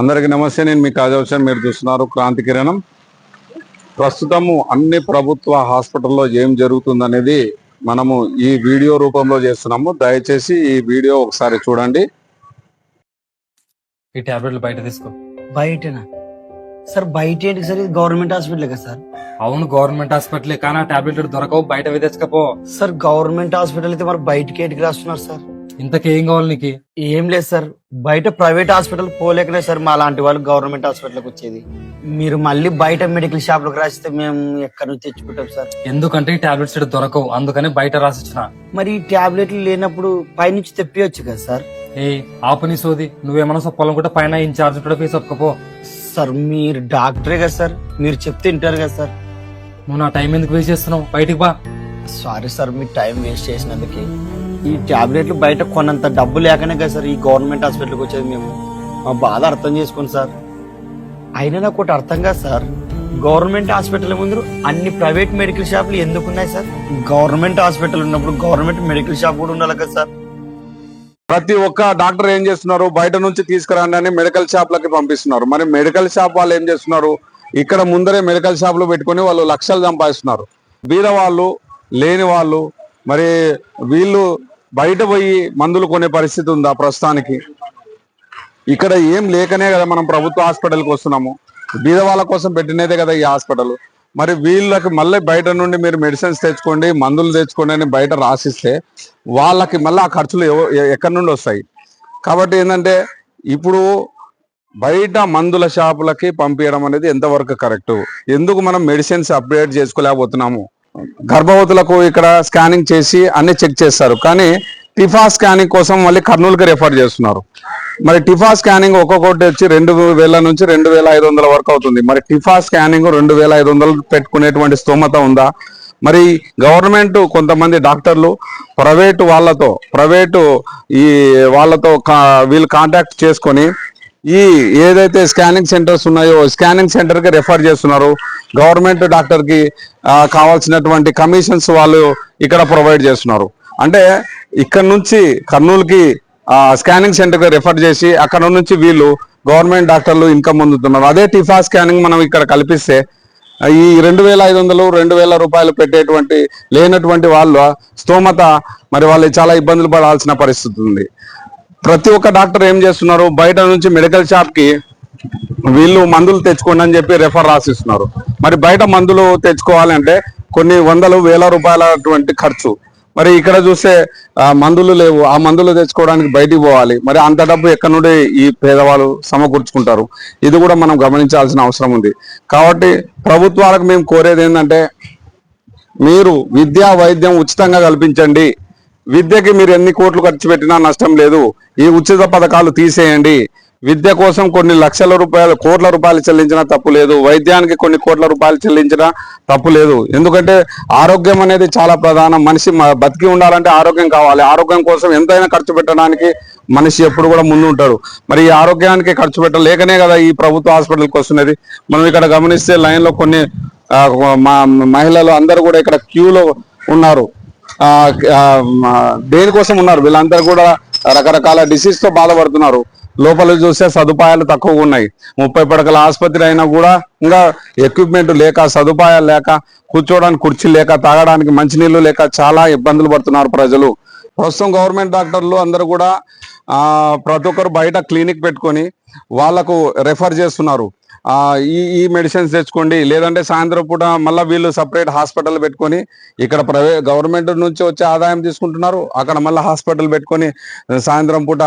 అందరికీ నమస్తే నేను మీ కాజవసం మీరు చూస్తున్నారు క్రాంతి కిరణం. ప్రస్తుతము అన్ని ప్రభుత్వ హాస్పిటల్లో ఏం జరుగుతుందనేది మనము ఈ వీడియో రూపంలో చేస్తున్నాము. దయచేసి ఈ వీడియో ఒకసారి చూడండి. ఈ టాబ్లెట్లు బయట తీసుకో. బయటనా? సార్ బయట ఏంటి సార్? ఇది గవర్నమెంట్ హాస్పిటల్ కదా సార్. అవును గవర్నమెంట్ హాస్పిటల్ కానీ ఆ టాబ్లెట్లు దొరకవు బయట తెచ్చుకపో సార్ గవర్నమెంట్ హాస్పిటల్ అయితే మరి బయటికి ఏంటికి రాస్తున్నారు సార్? ఇంతకేం కావాలి నీకు? ఏం లేదు సార్. బయట ప్రైవేట్ హాస్పిటల్ పోలేకనే సార్ మా లాంటి వాళ్ళు గవర్నమెంట్ హాస్పిటల్కి వచ్చేది. మీరు మళ్ళీ బయట మెడికల్ షాప్లకు రాస్తే మేము ఎక్కడి నుంచి తెచ్చుకుంటాం సార్. ఎందుకంటే ఈ టాబ్లెట్స్ ఇక్కడ దొరకవు. అందుకని బయట రాసిచ్చిన. మరి ఈ టాబ్లెట్లు లేనప్పుడు పైనుంచి తెప్పియొచ్చు కదా సార్? ఏ ఆపని సోది. నువ్వేమన్నా చెప్పాలనుకుంటే పైన ఇన్ఛార్జ్ ఉంటాడు ఫీజు ఒప్పుకోపో సార్ మీరు డాక్టరే కదా సార్. మీరు చెప్తే వింటారు కదా సార్. నువ్వు నా టైం ఎందుకు వేస్ట్ చేస్తున్నావు? బయటికి బా. సారీ సార్ మీ టైం వేస్ట్ చేసినందుకు. ఈ టాబ్లెట్లు బయట కొన్నంత డబ్బు లేకనే కదా సార్ ఈ గవర్నమెంట్ హాస్పిటల్కి వచ్చేది మేము. మా బాధ అర్థం చేసుకోండి సార్. అయినా నాకు ఒకటి అర్థం కాదు సార్. గవర్నమెంట్ హాస్పిటల్ ముందు అన్ని ప్రైవేట్ మెడికల్ షాపులు ఎందుకు ఉన్నాయి సార్? గవర్నమెంట్ హాస్పిటల్ ఉన్నప్పుడు గవర్నమెంట్ మెడికల్ షాప్ కూడా ఉండాలి కదా సార్. ప్రతి ఒక్క డాక్టర్ ఏం చేస్తున్నారు? బయట నుంచి తీసుకురండి అని మెడికల్ షాప్లకి పంపిస్తున్నారు. మరి మెడికల్ షాప్ వాళ్ళు ఏం చేస్తున్నారు? ఇక్కడ ముందరే మెడికల్ షాప్లు పెట్టుకొని వాళ్ళు లక్షలు సంపాదిస్తున్నారు. బీద వాళ్ళు లేని వాళ్ళు మరి వీళ్ళు బయట పోయి మందులు కొనే పరిస్థితి ఉందా ప్రస్తుతానికి? ఇక్కడ ఏం లేకనే కదా మనం ప్రభుత్వ హాస్పిటల్కి వస్తున్నాము. బీద వాళ్ళ కోసం పెట్టినదే కదా ఈ హాస్పిటల్. మరి వీళ్ళకి మళ్ళీ బయట నుండి మీరు మెడిసిన్స్ తెచ్చుకోండి మందులు తెచ్చుకోండి అని బయట రాసిస్తే వాళ్ళకి మళ్ళీ ఆ ఖర్చులు ఎవ- ఎక్కడి నుండి వస్తాయి? కాబట్టి ఏంటంటే ఇప్పుడు బయట మందుల షాపులకి పంపించడం అనేది ఎంతవరకు కరెక్ట్? ఎందుకు మనం మెడిసిన్స్ అప్డేట్ చేసుకోలేకపోతున్నాము? గర్భవతులకు ఇక్కడ స్కానింగ్ చేసి అన్ని చెక్ చేస్తారు. కానీ టిఫా స్కానింగ్ కోసం మళ్ళీ కర్నూలుకి రెఫర్ చేస్తున్నారు. మరి టిఫా స్కానింగ్ ఒక్కొక్కటి వచ్చి రెండు వేల నుంచి రెండు వేల ఐదు వందల వరకు అవుతుంది. మరి టిఫా స్కానింగ్ రెండు వేల ఐదు వందలు పెట్టుకునేటువంటి స్తోమత ఉందా? మరి గవర్నమెంట్ కొంతమంది డాక్టర్లు ప్రైవేటు వాళ్ళతో ప్రైవేటు ఈ వాళ్ళతో కా- వీళ్ళు కాంటాక్ట్ చేసుకొని ఈ ఏదైతే స్కానింగ్ సెంటర్స్ ఉన్నాయో స్కానింగ్ సెంటర్కి రెఫర్ చేస్తున్నారు. గవర్నమెంట్ డాక్టర్కి కావాల్సినటువంటి కమిషన్స్ వాళ్ళు ఇక్కడ ప్రొవైడ్ చేస్తున్నారు. అంటే ఇక్కడ నుంచి కర్నూలుకి స్కానింగ్ సెంటర్ రెఫర్ చేసి అక్కడ నుంచి వీళ్ళు గవర్నమెంట్ డాక్టర్లు ఇన్కమ్ పొందుతున్నారు. అదే టిఫా స్కానింగ్ మనం ఇక్కడ కల్పిస్తే ఈ రెండు వేల ఐదు వందలు రెండు వేల రూపాయలు పెట్టేటువంటి లేనటువంటి వాళ్ళ స్తోమత మరి వాళ్ళు చాలా ఇబ్బందులు పడాల్సిన పరిస్థితి ఉంది. ప్రతి ఒక్క డాక్టర్ ఏం చేస్తున్నారు? బయట నుంచి మెడికల్ షాప్కి వీళ్ళు మందులు తెచ్చుకోండి అని చెప్పి రెఫర్ రాసిస్తున్నారు. మరి బయట మందులు తెచ్చుకోవాలంటే కొన్ని వందలు వేల రూపాయలటువంటి ఖర్చు. మరి ఇక్కడ చూస్తే మందులు లేవు. ఆ మందులు తెచ్చుకోవడానికి బయటికి పోవాలి. మరి అంత డబ్బు ఎక్కడి నుండి ఈ పేదవాళ్ళు సమకూర్చుకుంటారు? ఇది కూడా మనం గమనించాల్సిన అవసరం ఉంది. కాబట్టి ప్రభుత్వాలకు మేము కోరేది ఏంటంటే మీరు విద్యా వైద్యం ఉచితంగా కల్పించండి. విద్యకి మీరు ఎన్ని కోట్లు ఖర్చు పెట్టినా నష్టం లేదు. ఈ ఉచిత పథకాలు తీసేయండి. విద్య కోసం కొన్ని లక్షల రూపాయలు కోట్ల రూపాయలు చెల్లించినా తప్పు లేదు. వైద్యానికి కొన్ని కోట్ల రూపాయలు చెల్లించినా తప్పు లేదు. ఎందుకంటే ఆరోగ్యం అనేది చాలా ప్రధానం. మనిషి బతికి ఉండాలంటే ఆరోగ్యం కావాలి. ఆరోగ్యం కోసం ఎంతైనా ఖర్చు పెట్టడానికి మనిషి ఎప్పుడు కూడా ముందు ఉంటాడు మరి ఈ ఆరోగ్యానికి ఖర్చు పెట్టలేకనే కదా ఈ ప్రభుత్వ హాస్పిటల్కి వస్తున్నది. మనం ఇక్కడ గమనిస్తే లైన్లో కొన్ని మా మహిళలు అందరూ కూడా ఇక్కడ క్యూలో ఉన్నారు. దేనికోసం ఉన్నారు? వీళ్ళందరూ కూడా రకరకాల డిసీజ్తో బాధపడుతున్నారు. లోపల చూస్తే సదుపాయాలు తక్కువగా ఉన్నాయి. ముప్పై పడకల ఆసుపత్రి అయినా కూడా ఇంకా ఎక్విప్మెంట్ లేక సదుపాయాలు లేక కూర్చోవడానికి కుర్చీ లేక తాగడానికి మంచినీళ్ళు లేక చాలా ఇబ్బందులు పడుతున్నారు ప్రజలు. ప్రస్తుతం గవర్నమెంట్ డాక్టర్లు అందరూ కూడా ప్రతి ఒక్కరు బయట క్లినిక్ పెట్టుకొని వాళ్ళకు రెఫర్ చేస్తున్నారు. ఈ ఈ మెడిసిన్స్ తెచ్చుకోండి. లేదంటే సాయంత్రం పూట మళ్ళీ వీళ్ళు సపరేట్ హాస్పిటల్ పెట్టుకొని ఇక్కడ ప్రైవేట్ గవర్నమెంట్ నుంచి వచ్చే ఆదాయం తీసుకుంటున్నారు. అక్కడ మళ్ళీ హాస్పిటల్ పెట్టుకొని సాయంత్రం పూట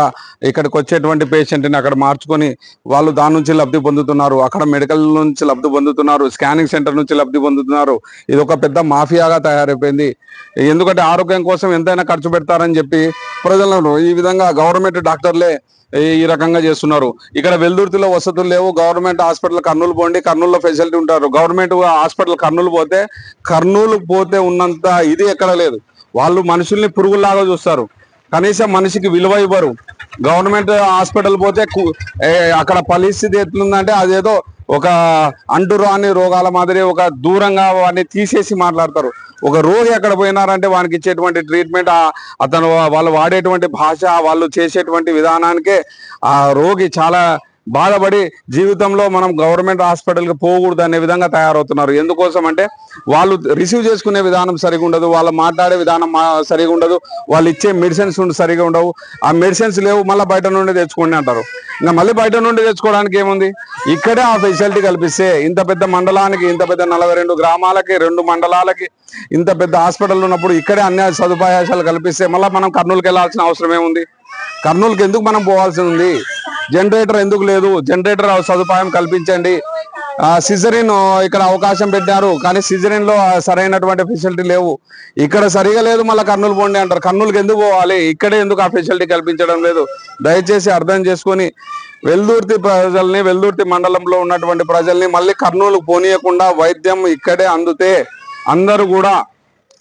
ఇక్కడికి వచ్చేటువంటి పేషెంట్ని అక్కడ మార్చుకొని వాళ్ళు దాని నుంచి లబ్ధి పొందుతున్నారు. అక్కడ మెడికల్ నుంచి లబ్ధి పొందుతున్నారు. స్కానింగ్ సెంటర్ నుంచి లబ్ధి పొందుతున్నారు. ఇది ఒక పెద్ద మాఫియాగా తయారైపోయింది. ఎందుకంటే ఆరోగ్యం కోసం ఎంతైనా ఖర్చు పెడతారని చెప్పి ప్రజలను ఈ విధంగా గవర్నమెంట్ డాక్టర్లే ఈ- రకంగా చేస్తున్నారు. ఇక్కడ వెల్దుర్తిలో వసతులు లేవు. గవర్నమెంట్ హాస్పిటల్ కర్నూలు పోండి. కర్నూలులో ఫెసిలిటీ ఉంటారు. గవర్నమెంట్ హాస్పిటల్ కర్నూలు పోతే కర్నూలు పోతే ఉన్నంత ఇది ఎక్కడ లేదు. వాళ్ళు మనుషుల్ని పురుగుల్లాగా చూస్తారు. కనీసం మనిషికి విలువ ఇవ్వరు. గవర్నమెంట్ హాస్పిటల్ పోతే అక్కడ పరిస్థితి ఎట్లుందంటే అదేదో ఒక అంటురాని రోగాల మాదిరి ఒక దూరంగా వాడిని తీసేసి మాట్లాడతారు. ఒక రోగి ఎక్కడ పోయినారంటే వానికి ఇచ్చేటువంటి ట్రీట్మెంట్ అతను వాళ్ళు వాడేటువంటి భాష వాళ్ళు చేసేటువంటి విధానానికే ఆ రోగి చాలా బాధపడి జీవితంలో మనం గవర్నమెంట్ హాస్పిటల్కి పోకూడదు అనే విధంగా తయారవుతున్నారు. ఎందుకోసం అంటే వాళ్ళు రిసీవ్ చేసుకునే విధానం సరిగా ఉండదు వాళ్ళు మాట్లాడే విధానం మా- సరిగా ఉండదు వాళ్ళు ఇచ్చే మెడిసిన్స్ సరిగా ఉండవు. ఆ మెడిసిన్స్ లేవు మళ్ళీ బయట నుండి తెచ్చుకోండి అంటారు. ఇంకా మళ్ళీ బయట నుండి తెచ్చుకోవడానికి ఏముంది? ఇక్కడే ఆ ఫెసిలిటీ కల్పిస్తే ఇంత పెద్ద మండలానికి ఇంత పెద్ద నలభై రెండు గ్రామాలకి రెండు మండలాలకి ఇంత పెద్ద హాస్పిటల్ ఉన్నప్పుడు ఇక్కడే అన్ని సదుపాయాలు కల్పిస్తే మళ్ళీ మనం కర్నూలుకి వెళ్ళాల్సిన అవసరం ఏముంది? కర్నూలుకి ఎందుకు మనం పోవాల్సి ఉంది? జనరేటర్ ఎందుకు లేదు? జనరేటర్ సదుపాయం కల్పించండి. సిజరిన్ ఇక్కడ అవకాశం పెట్టారు. కానీ సిజరిన్లో సరైనటువంటి ఫెసిలిటీ లేవు. ఇక్కడ సరిగా లేదు మళ్ళీ కర్నూలు పోండి అంటారు. కర్నూలుకి ఎందుకు పోవాలి? ఇక్కడే ఎందుకు ఆ ఫెసిలిటీ కల్పించడం లేదు? దయచేసి అర్థం చేసుకొని వెల్దుర్తి ప్రజల్ని వెల్దుర్తి మండలంలో ఉన్నటువంటి ప్రజల్ని మళ్ళీ కర్నూలు పోనీయకుండా వైద్యం ఇక్కడే అందుతే అందరూ కూడా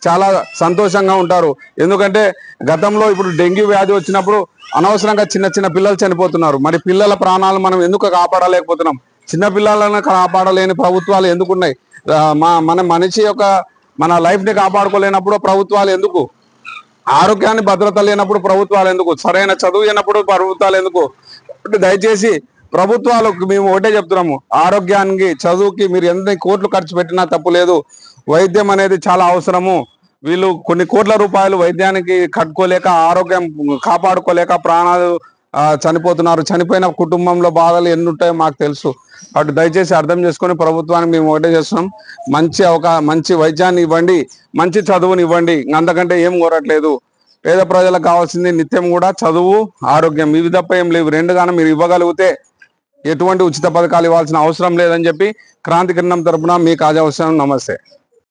చాలా సంతోషంగా ఉంటారు. ఎందుకంటే గతంలో ఇప్పుడు డెంగ్యూ వ్యాధి వచ్చినప్పుడు అనవసరంగా చిన్న చిన్న పిల్లలు చనిపోతున్నారు. మరి పిల్లల ప్రాణాలు మనం ఎందుకు కాపాడలేకపోతున్నాం? చిన్న పిల్లలను కాపాడలేని ప్రభుత్వాలు ఎందుకున్నాయి? మా మన మనిషి యొక్క మన లైఫ్ని కాపాడుకోలేనప్పుడు ప్రభుత్వాలు ఎందుకు? ఆరోగ్యాన్ని భద్రత లేనప్పుడు ప్రభుత్వాలు ఎందుకు? సరైన చదువు లేనప్పుడు ప్రభుత్వాలు ఎందుకు? దయచేసి ప్రభుత్వాలకు మేము ఒకటే చెప్తున్నాము. ఆరోగ్యానికి చదువుకి మీరు ఎన్ని కోట్లు ఖర్చు పెట్టినా తప్పు లేదు. వైద్యం అనేది చాలా అవసరము. వీళ్ళు కొన్ని కోట్ల రూపాయలు వైద్యానికి కట్టుకోలేక ఆరోగ్యం కాపాడుకోలేక ప్రాణాలు చనిపోతున్నారు. చనిపోయిన కుటుంబంలో బాధలు ఎన్ని ఉంటాయో మాకు తెలుసు. కాబట్టి దయచేసి అర్థం చేసుకొని ప్రభుత్వానికి మేము ఒకటే చేస్తున్నాం. మంచి అవకా మంచి వైద్యాన్ని ఇవ్వండి మంచి చదువుని ఇవ్వండి. అంతకంటే ఏం కోరట్లేదు. పేద ప్రజలకు కావాల్సింది నిత్యం కూడా చదువు ఆరోగ్యం. ఇవి తప్ప ఏం లేవు. రెండుగానే మీరు ఇవ్వగలిగితే ఎటువంటి ఉచిత పథకాలు ఇవ్వాల్సిన అవసరం లేదని చెప్పి క్రాంతి కిరణం తరపున మీకు అవసరం నమస్తే.